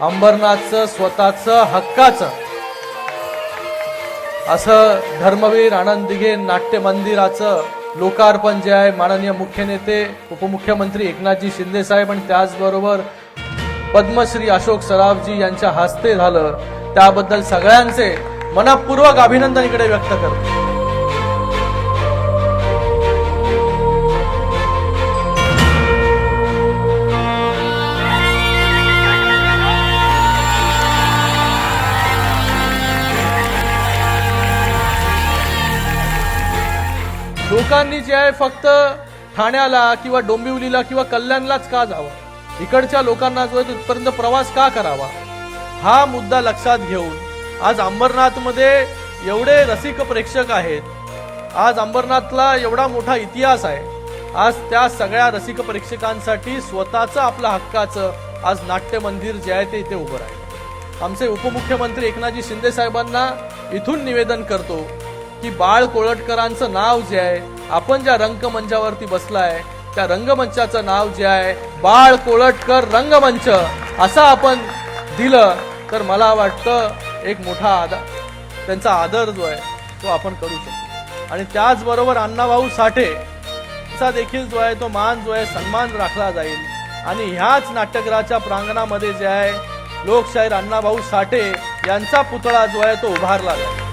अंबरनाथचं स्वतःचं हक्काचं. असं धर्मवीर आनंद दिघे नाट्य मंदिराचं लोकार्पण जे आहे माननीय मुख्य नेते उपमुख्यमंत्री एकनाथजी शिंदे साहेब आणि त्याचबरोबर पद्मश्री अशोक सराफजी यांच्या हस्ते झालं. त्याबद्दल सगळ्यांचे मनापूर्वक अभिनंदन इकडे व्यक्त करतो. लोकांनी जे आहे फक्त ठाण्याला किंवा डोंबिवलीला किंवा कल्याणलाच का जावं? इकडच्या लोकांना जो आहे तिथपर्यंत प्रवास का करावा? हा मुद्दा लक्षात घेऊन आज अंबरनाथमध्ये एवढे रसिक प्रेक्षक आहेत. आज अंबरनाथला एवढा मोठा इतिहास आहे. आज त्या सगळ्या रसिक प्रेक्षकांसाठी स्वतःचं आपलं हक्काचं आज नाट्य मंदिर जे आहे ते इथे उभं राहील. आमचे उपमुख्यमंत्री एकनाथजी शिंदे साहेबांना इथून निवेदन करतो की बाळ कोळटकरांचं नाव जे आहे आपण ज्या रंगमंचावरती बसलाय त्या रंगमंचाचं नाव जे आहे बाळ कोळटकर रंगमंच असं आपण दिलं तर मला वाटतं एक मोठा आदर त्यांचा आदर जो आहे तो आपण करू शकतो. आणि त्याचबरोबर अण्णाभाऊ साठे चा देखील जो आहे तो मान जो आहे सन्मान राखला जाईल. आणि ह्याच नाट्यगृहाच्या प्रांगणामध्ये जे आहे लोकशाहीर अण्णाभाऊ साठे यांचा पुतळा जो आहे तो उभारला जाईल.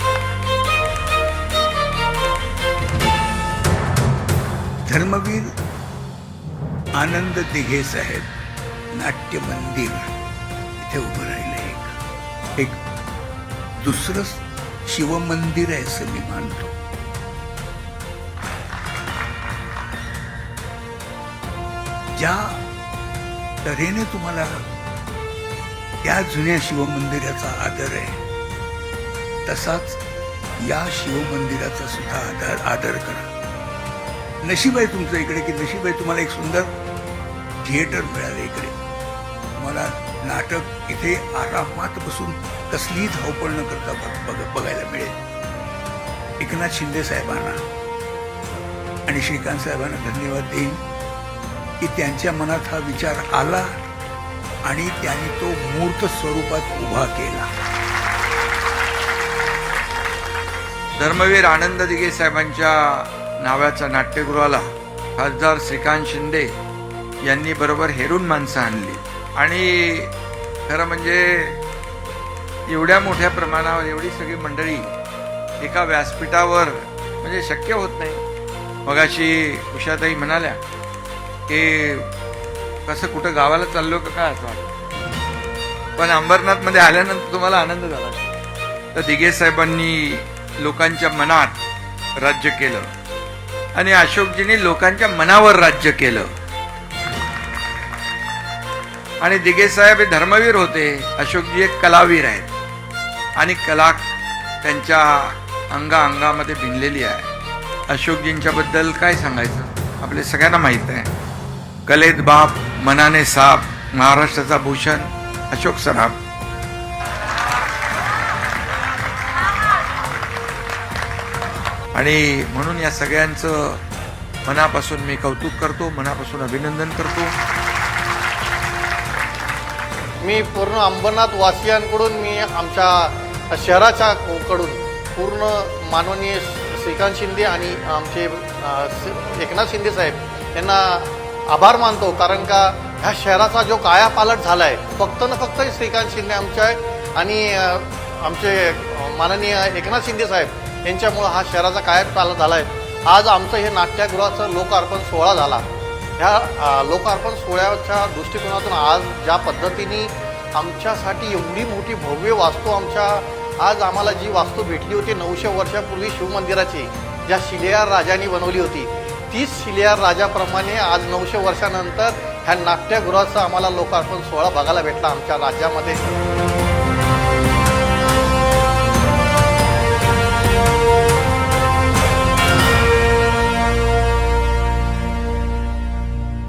धर्मवीर आनंद दिघे साहेब नाट्य मंदिर. इथे उभं राहिलं एक. एक दुसरं शिवमंदिर आहे असं मी मानतो. ज्या तऱ्हेने तुम्हाला त्या जुन्या शिवमंदिराचा आदर आहे तसाच या शिवमंदिराचा सुद्धा आदर आदर करा. नशीब आहे तुमचं इकडे की नशीब आहे तुम्हाला एक सुंदर थिएटर मिळालं इकडे. तुम्हाला नाटक इथे आरामात बसून कसलीही धावपळ न करता बघ- बघ- बघायला मिळेल. एकनाथ शिंदे साहेबांना आणि श्रीकांत साहेबांना धन्यवाद देईन की त्यांच्या मनात हा विचार आला आणि त्यांनी तो मूर्त स्वरूपात उभा केला. धर्मवीर आनंद दिघे साहेबांच्या नावाच्या नाट्यगृहाला खासदार श्रीकांत शिंदे यांनी बरोबर हेरून माणसं आणली. आणि खरं म्हणजे एवढ्या मोठ्या प्रमाणावर एवढी सगळी मंडळी एका व्यासपीठावर म्हणजे शक्य होत नाही. मगाशी उषाताई म्हणाल्या की कसं कुठं गावाला चाललो का काय असं पण अंबरनाथमध्ये आल्यानंतर तुम्हाला आनंद झाला तर दिघे साहेबांनी लोकांच्या मनात राज्य केलं. आणि अशोकजींनी लोकांच्या मनावर राज्य केलं. आणि दिघे साहेब हे धर्मवीर होते. अशोकजी एक कलावीर आहेत. आणि कला त्यांच्या अंगा अंगामध्ये भिनलेली आहे. अशोकजींच्याबद्दल काय सांगायचं? आपले सगळ्यांना माहीत आहे. कलेत बाप मनाने साप महाराष्ट्राचा भूषण अशोक सराफ. आणि म्हणून या सगळ्यांचं मनापासून मी कौतुक करतो मनापासून अभिनंदन करतो. मी पूर्ण अंबरनाथ वासियांकडून मी आमच्या शहराच्या कडून पूर्ण माननीय श्रीकांत शिंदे आणि आमचे एकनाथ शिंदे साहेब यांना आभार मानतो कारण का ह्या शहराचा जो कायापालट झाला आहे फक्त न फक्त श्रीकांत शिंदे आमच्या आणि आमचे माननीय एकनाथ शिंदे साहेब यांच्यामुळं हा शहराचा कायापालट झाला आहे आज आमचं हे नाट्यगृहाचं लोकार्पण सोहळा झाला. ह्या लोकार्पण सोहळ्याच्या दृष्टिकोनातून आज ज्या पद्धतीने आमच्यासाठी एवढी मोठी भव्य वास्तू आमच्या आज आम्हाला जी वास्तू भेटली होती नऊशे वर्षापूर्वी शिवमंदिराची ज्या शिलेयार राजांनी बनवली होती तीच शिलेयार राजाप्रमाणे आज नऊशे वर्षानंतर ह्या नाट्यगृहाचा आम्हाला लोकार्पण सोहळा बघायला भेटला आमच्या राज्यामध्ये.